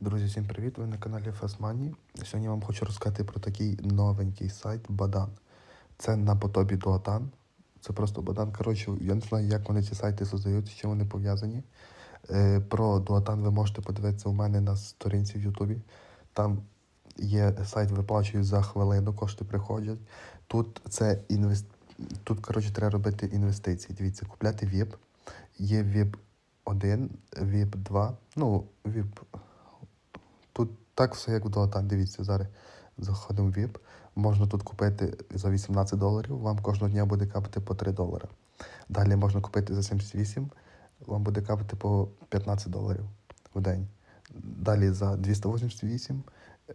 Друзі, всім привіт! Ви на каналі Fastmoney. Сьогодні я вам хочу розказати про такий новенький сайт Бадан. Це на потобі Дуатан. Це просто Бадан. Коротше, я не знаю, як вони ці сайти создають, з чим вони пов'язані. Е, про Дуатан ви можете подивитися у мене на сторінці в Ютубі. Там є сайт, виплачують за хвилину, кошти приходять. Тут це інвест... Тут, коротше, треба робити інвестиції. Дивіться, купляти VIP. Є VIP 1, VIP 2. Ну, VIP Тут так все як в Так, дивіться, зараз заходимо в VIP. Можна тут купити за 18 доларів, вам кожного дня буде капати по 3 долари. Далі можна купити за 78, вам буде капати по 15 доларів в день. Далі за 288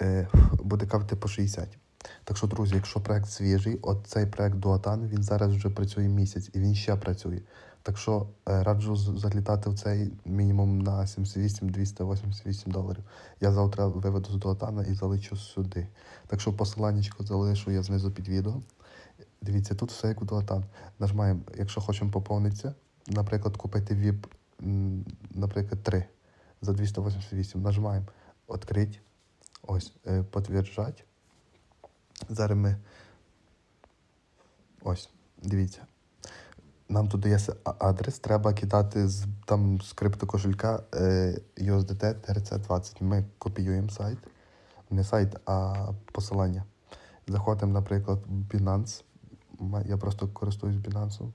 е, буде капати по 60. Так що, друзі, якщо проект свіжий, от цей проект Дуатан, він зараз вже працює місяць і він ще працює. Так що е, раджу залітати в цей мінімум на 78-288 доларів. Я завтра виведу з Дуатана і залечу сюди. Так що посиланнячко залишу я знизу під відео. Дивіться, тут все як у Дуатан. Нажимаємо, якщо хочемо поповнитися, наприклад, купити VIP, наприклад, 3 за 288. Нажимаємо «Открить». Ось, е, «Подтверждать». Зараз ми. Ось, дивіться. Нам тут а- адрес, треба кидати з, там з криптокошелька е, USDT TRC20. Ми копіюємо сайт. Не сайт, а посилання. Заходимо, наприклад, в Binance. Я просто користуюсь Binance.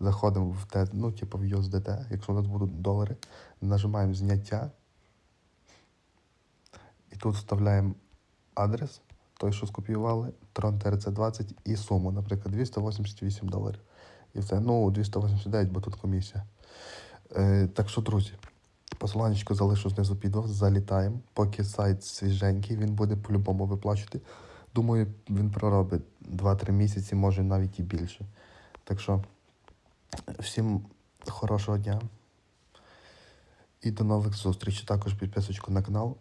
Заходимо в те, ну, типу в USDT, якщо у нас будуть долари. Нажимаємо зняття. І тут вставляємо адрес, той, що скопіювали, Tron TRC20 і суму, наприклад, 288 доларів. І все. Ну, 289, бо тут комісія. Е, так що, друзі, посиланнячко залишу знизу під відео, залітаємо. Поки сайт свіженький, він буде по-любому виплачувати. Думаю, він проробить 2-3 місяці, може навіть і більше. Так що, всім хорошого дня. І до нових зустрічей. Також підписочку на канал.